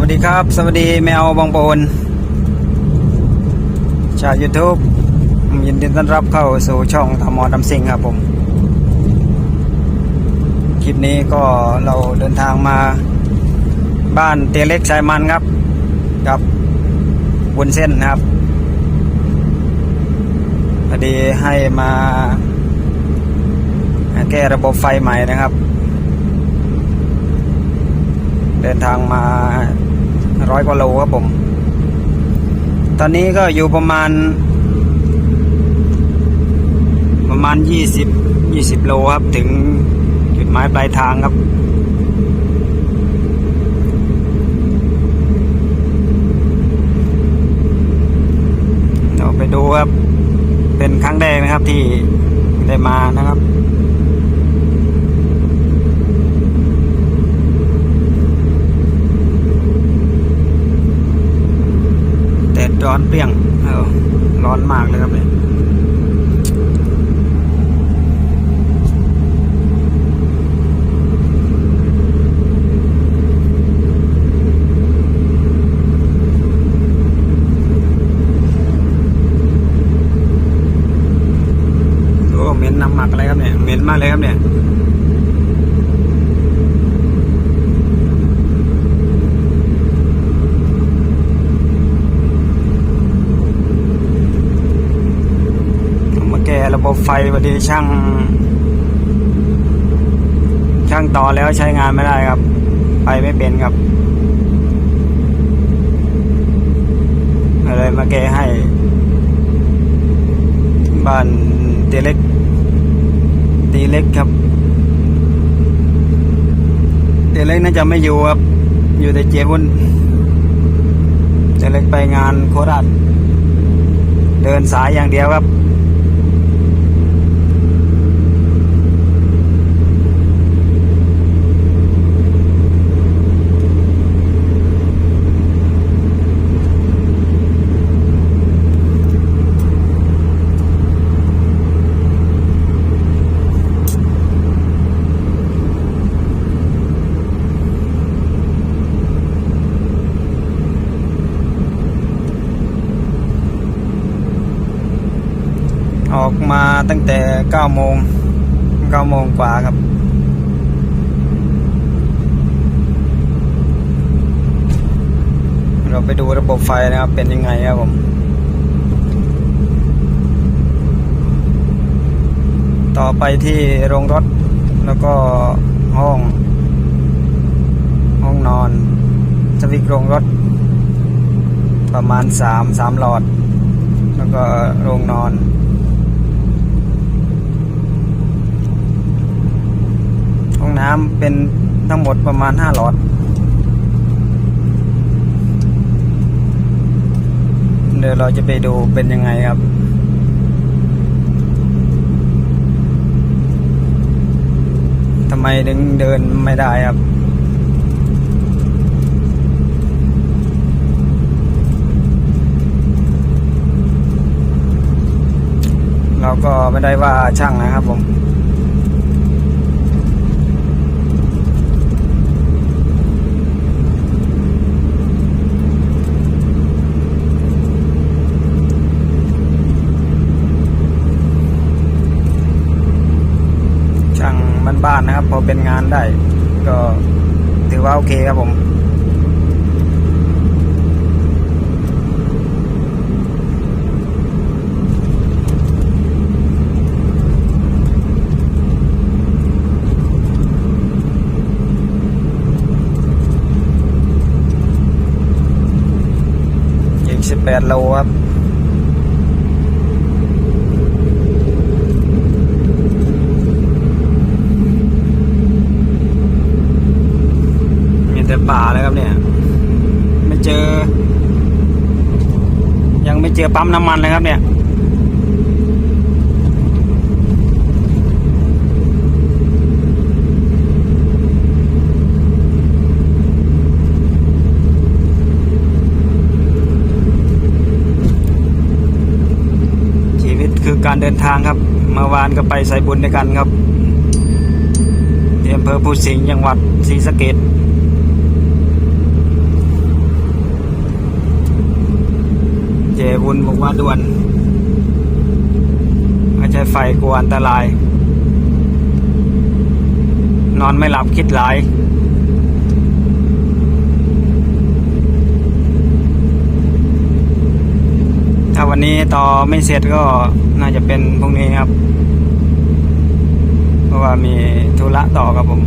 วัสดีครับ สวัสดีแมวบองโบนชาว YouTube ยินดีต้อนรับเข้าสู่ช่องธรรมอดำสิงครับผม คลิปนี้ก็เราเดินทางมาบ้านเตียเล็กชายมันครับ กับบุญเส้นนะครับพอดีให้มา แก้ระบบไฟใหม่นะครับ เดินทางมาร้อยกว่าโลครับผม ตอนนี้ก็อยู่ประมาณ ประมาณยี่สิบยี่สิบโลครับ ถึงจุดหมายปลายทางครับเราไปดูครับ เป็นครั้งแรกนะครับที่ได้มานะครับ แดดร้ อนเปรี้ยงเออร้อนมากเลยครับเนี่ยโอ้เหม็นน้ำหมักอะไรครับเนี่ย เหม็นมากเลยครับเนี่ย มาแก้ระบบ ไฟพอดีช่าง ช่างต่อแล้วใช้งานไม่ได้ครับ ไปไม่เป็นครับอะไรมาแก้ให้ บ้านเตีเล็กตีเล็กครับเตีเล็กน่าจะไม่อยู่ครับ อยู่แต่เจบุญเตีเล็กไปงานโคราชเดินสายอย่างเดียวครับ ออกมา ตั้งแต่9โมง9โมงกว่าครับ เราไปดูระบบไฟนะครับ เป็นยังไงครับผมต่อไปที่โรงรถแล้วก็ห้อง ห้องนอน สวิตช์โรงรถ ประมาณ3 3หลอด แล้วก็โรงนอน ห้อง น้ำเป็นทั้งหมดประมาณห้าหลอด เดี๋ยวเราจะไปดูเป็นยังไงครับทำไมถึงเดินไม่ได้ครับเราก็ไม่ได้ว่าช่างนะครับผม ช่าง บ้านๆนะครับ พอเป็นงานได้ ก็ถือว่าโอเคครับผมอีก18โลครับ มีแต่ป่าเลยครับเนี่ย ไม่เจอ ยังไม่ เจอปั๊มน้ำมันเลยครับเนี่ยชีวิตคือการเดินทางครับ เมื่อวานก็ไปใส่บุญด้วยกันครับที่อำเภอภูสิงห์จังหวัดศรีสะเกษ คนบอกว่าด่วนไม่ใช่ไฟกลัวอันตราย นอนไม่หลับคิดหลายถ้าวันนี้ต่อไม่เสร็จก็น่าจะเป็นพรุ่งนี้ครับ เพราะว่ามีธุระต่อครับผม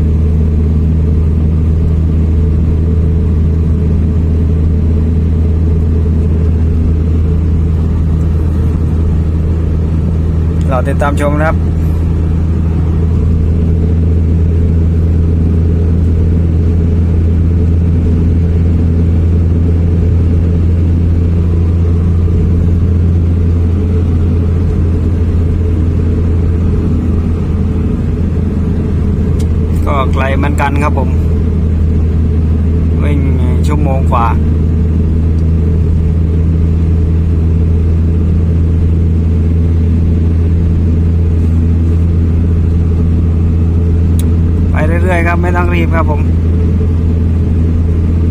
ติดตามชมนะครับก็ไกลเหมือนกันครับผมวิ่งชั่วโมงกว่า ไปเรีบครับผม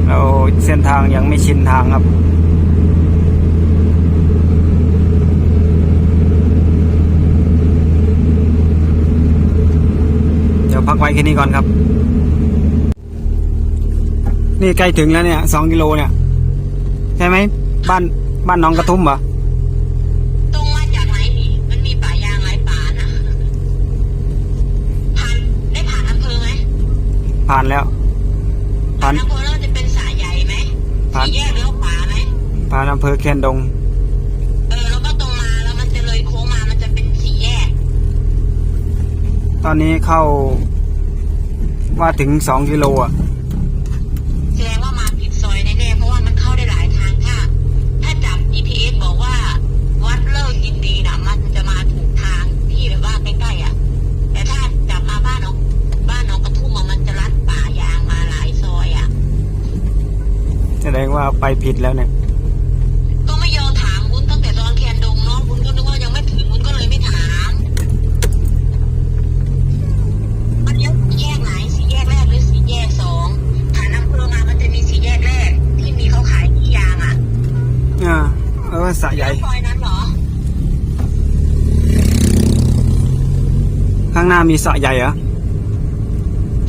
เราเส้นทางยังไม่ชินทางครับเดี๋ยวพักไว้แค่นี้ก่อนครับ นี่ใกล้ถึงแล้วเนี่ยสองกิโลเนี่ย ใช่ไหมบ้านบ้านน้องกระทุ่มเหรอ ผ่านแล้ว ผ่าน อำเภอแล้วจะเป็นสายใหญ่ไหมผ่าน สี่แยกเลี้ยวขวาไหมผ่านอำเภอแคนดง เออแล้วก็ตรงมาแล้วมันจะเลยโค้งมามันจะเป็นสี่แยก ตอนนี้เข้าว่าถึงสองกิโลอะ แสดงว่ามาผิดซอยแน่ๆเพราะว่ามันเข้าได้หลายทางถ้า ถ้าจับ GPS บอกว่า วัดเลิกยินดีนะมันจะมาถูกทางที่แบบว่าใกล้ๆอะ แต่ถ้าจับมาบ้านน้องบ้านน้องกระทุ่มอะมันจะลัดป่ายางมาหลายซอยอะ แส ดงว่าไปผิดแล้วเนี่ย ก็ไม่ยอมถามวุ้นตั้งแต่ตอนแคนดงเนาะวุ้นก็นึกว่ายังไม่ถึงวุ้นก็เลยไม่ถามมันเลี้ยวสี่แยกไหนสี่แยกแรกหรือสี่แยกสองผ่านอำเภอมามันจะมีสี่แยกแรก ที่มีเขาขายที่ยางอะอ่าเออสะใหญ่ซอยนั้นเหรอข้างหน้ามีสระใหญ่เหรอ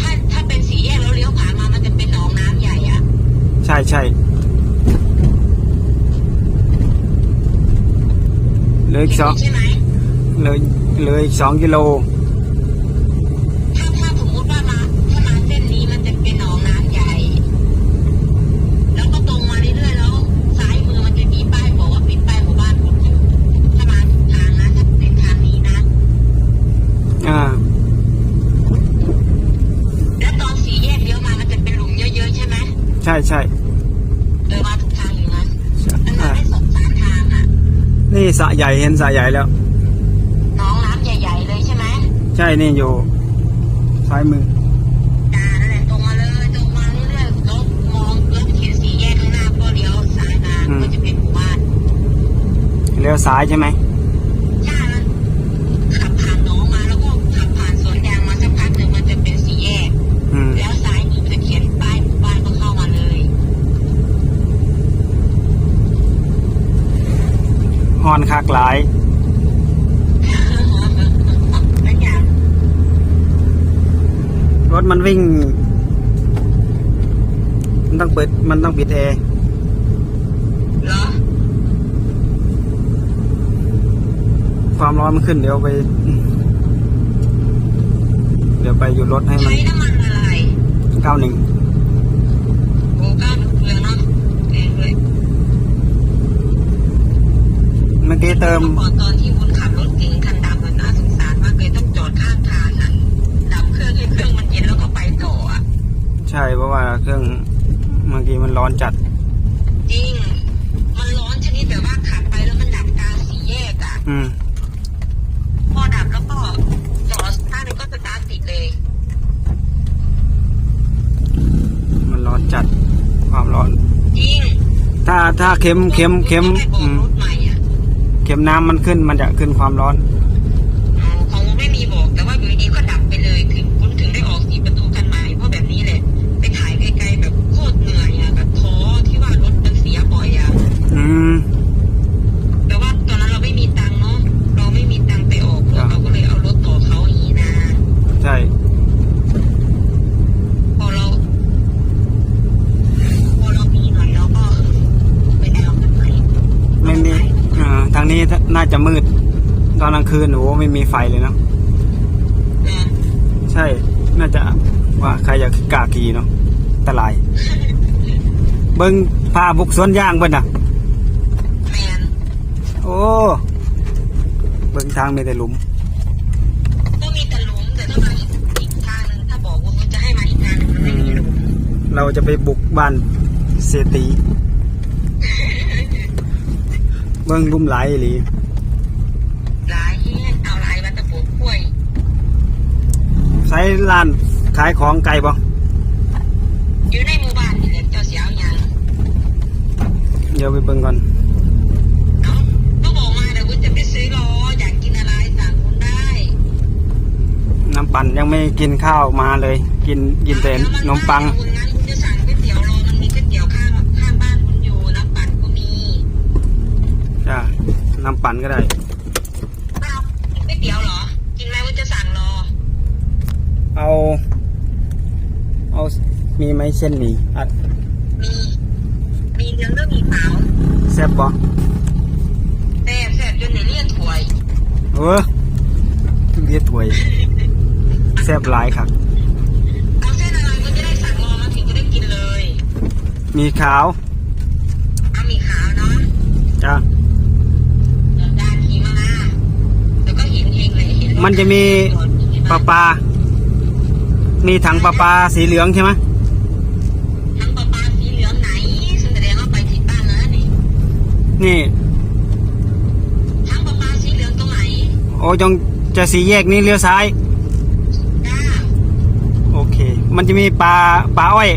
ถ้าถ้าเป็นสี่แยกแล้วเลี้ยวขวามามันจะเป็นหนองน้ำใหญ่อะ ใช่ใช่ เหลืออีกสองใช่ไหมเหลือเหลืออีกสองกิโล ถ้าถ้าสมมติว่ามาถ้ามาเส้นนี้มันจะเป็นหนองน้ำใหญ่ แล้วก็ตรงมาเรื่อยๆแล้วซ้ายมือมันจะมีป้ายบอกว่าเป็นป้ายหมู่บ้านคุณอยู่ถ้ามาถูกทางนะถ้าเป็นทางนี้นะ อ่า แล้วตอนสี่แยกเลี้ยวมามันจะเป็นหลุมเยอะๆใช่ไหมใช่ใช่ เออมาถูก นี่สระใหญ่เห็นสระใหญ่แล้วหน้องน้ำใหญ่ๆเลยใช่ไหมใช่นี่อยู่ซ้ายมือจ้านั่นแหละตรงมาเลยตรงมาเรื่อยๆแล้วมองแล้วเห็นสี่แยกข้างหน้าก็เลี้ยวซ้ายมาก็จะเป็นหมู่บ้านเลี้ยวซ้ายใช่ไหม ใช่มันขับผ่านหน้องมาแล้วก็ขับผ่านสวนยางมาสักพักหนึ่งมันจะเป็นสี่แยก อืม แล้วซ้ายมือจะเขียนป้ายหมู่บ้านก็เข้ามาเลย ฮอนคักหลายแล้วอย่างรถมันวิ่ง มันต้องเปิด มันต้องปิดแอร์เหรอความร้อนมันขึ้นเดี๋ยวไป เดี๋ยวไปหยุดรถให้มันใช้น้ำมันอะไรเก้าหนึ่ง โอ้ก้าวหนึ่งเกลือเนาะแรงเลย เมื่อกี้เติมก่อนตอนที่วุ้นขับรถเก๋งคันดำมันน่าสงสารมากเลยต้องจอดข้างทางอะดับเครื่องให้เครื่องมันเย็นแล้วก็ไปต่ออะใช่เพราะว่าเครื่องเมื่อกี้มันร้อนจัด จริง มันร้อนชนิดแบบว่าขับไปแล้วมันดับกลางสี่แยกอะอืม พอดับแล้วก็จอดข้างนึงก็สตาร์ทติดเลย มันร้อนจัดความร้อน จริงถ้าถ้าเข็มเข็มเข็มไม่บอกอืมรถใหม่อะเข็มน้ำมันขึ้นมันจะขึ้นความร้อน น่าจะมืด ตอนกลางคืนโอ้ไม่มีไฟเลยเนาะนะใช่ น่าจะว่าใครอยากกล้าขี่เนาะอันตราย เบิ้งพาบุกสวนยางเบิ้นอะแมนโอ้ เบิ้งทางมีแต่หลุมก็มีแต่หลุมแต่ถ้ามาอีกทางหนึงถ้าบอกว่าจะให้มาอีกทางหนึงมันไม่มีหลุมเราจะไปบุกบ้านเศรษฐีเบิ้งหลุมไหลายอีหลี หลายเฮียนเอาหลายวัตถุปลูกกล้วย ใช้ร้านขายของไก่บ่อยู่ในหมู่บ้านนี่แหละเจ้าเสียเอาหยังเดี๋ยวไปเบิ่งก่อนเอ้าก็บอกมาเดี๋ยวคุณจะไปซื้อรออยากกินอะไรสั่งคุณได้น้ำปั่นยังไม่กินข้าวมาเลย กินกินแต่ขนมปังคุณงั้นคุณจะสั่งก๋วยเตี๋ยวรอมันมีก๋วยเตี๋ยวข้างข้างบ้านคุณอยู่น้ำปั่นก็มี จ้าน้ำปั่นก็ได้ อ้าวก๋วยเตี๋ยวเหรอ กินไหมคุณจะสั่งรอ เอา เอามีไหมเส้นหมี่อัดมีมีเรื่องเรื่องมีขาวแซ่บบ่แซ่บแซ่บจนในเลี่ยนถวยเออเรียกถวยแซ่บหลายครับเอาเส้นอะไรคุณจะได้สั่งรอมาถึงจะได้กินเลย มีขาวเอาหมีขาวเนาะจ้าเดี๋ยวดาขี่มาแล้วก็เห็นเองเลยเห็นรถมันจะมีปลาปลา มีถังปลาปลาสีเหลืองใช่ไหมทั้งปลาปลาสีเหลืองไหนซึ่งแสดงว่าไปผิดบ้านแล้วนี่นี่ทั้งปลาปลาสีเหลืองตรงไหนโอ้จงจะสีแยกนี้เลี้ยวซ้ายจ้าโอเค มันจะมีปลาปลาอ้อย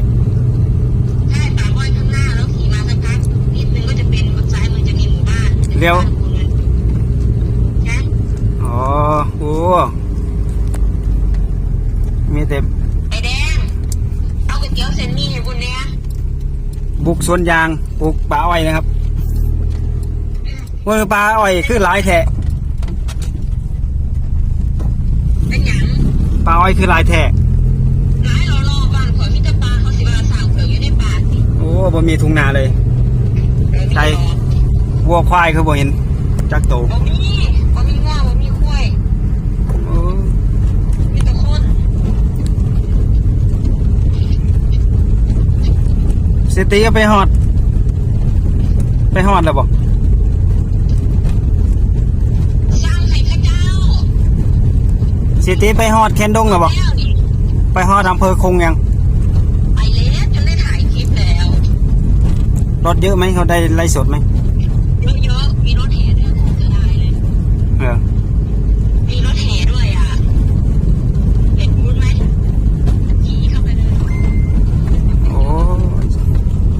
ใช่ป่าอ้อยข้างหน้าแล้วขี่มาสักพักนิดนึงก็จะเป็นซ้ายมือจะมีหมู่บ้านเลี้ยวนะอ๋อโอ้ มีแต่ไอแดง เอาก๋วยเตี๋ยวเซนมี่ให้บุญเนี่ยบุกสวนยางปลูกปลาอ้อยนะครับว่าปลาอ้อยคือหลายแท้เป็นหยังปลาอ้อยคือหลายแท้หลายรอรอบ้านขอยมิตรปลาเขาสิบาสาวเผือกอยู่ในป่าสิโอ้บ่มีทุ่งนาเลย เออมีใช่รอวัวควายคือบ่เห็นจักโต บ่มีบ่มีง่าบ่มีข้วย โอ้ มีแต่คน เสยตีก็ไปฮอด ไปฮอดแล้วบ่สร้างให้พระเจ้าเสยตีไปฮอดแคนดงแล้วบ่แล้วนี่ไปฮอดอำเภอคงยังไปแล้วจนได้ถ่ายคลิปแล้ว รถเยอะไหมเขาได้ไล่สดไหม เยอะๆมีรถแห่ด้วยเสียดายเลย เออ มีรถแห่ด้วยอะ เห็นบูธไหมขี่เข้าไปเลย โอ้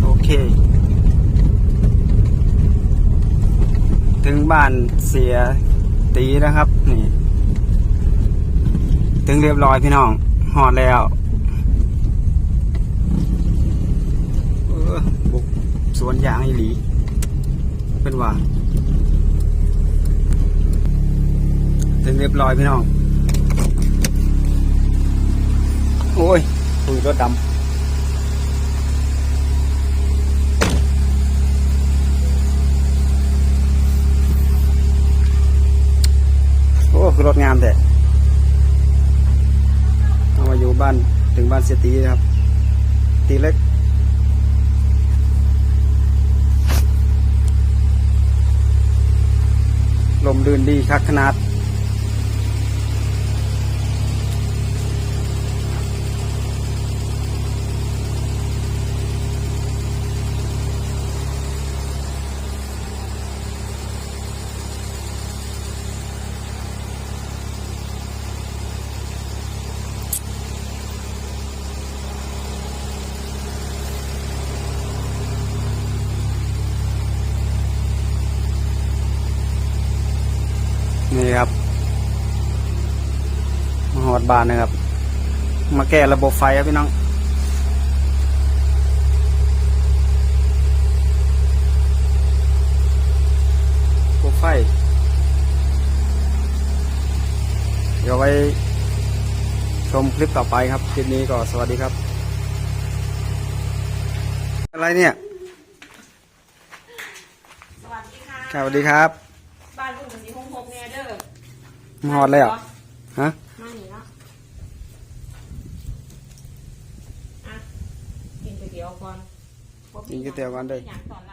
โอเค ถึง บ้านเสียตีนะครับ นี่ ถึงเรียบร้อยพี่น้องหอดแล้วเออบุกสวนยางอีหลี เป็นว่า ถึงเรียบร้อยพี่น้อง โอ้ยคุยรถดำ คือรถงามแต่เอามาอยู่บ้านถึงบ้านเศรษฐีนะครับ ตีเล็กลมลื่นดีคักขนาด ดบานนะครับ มาแก้ระบบไฟครับพี่น้องระบบไฟ เดี๋ยวไว้ชมคลิปต่อไปครับ คลิปนี้ก็สวัสดีครับ อะไรเนี่ย สวัสดีค่ะครับสวัสดีครับ บ้านลุงหอดแล้วฮะมาหนีเนาะ อะกินก๋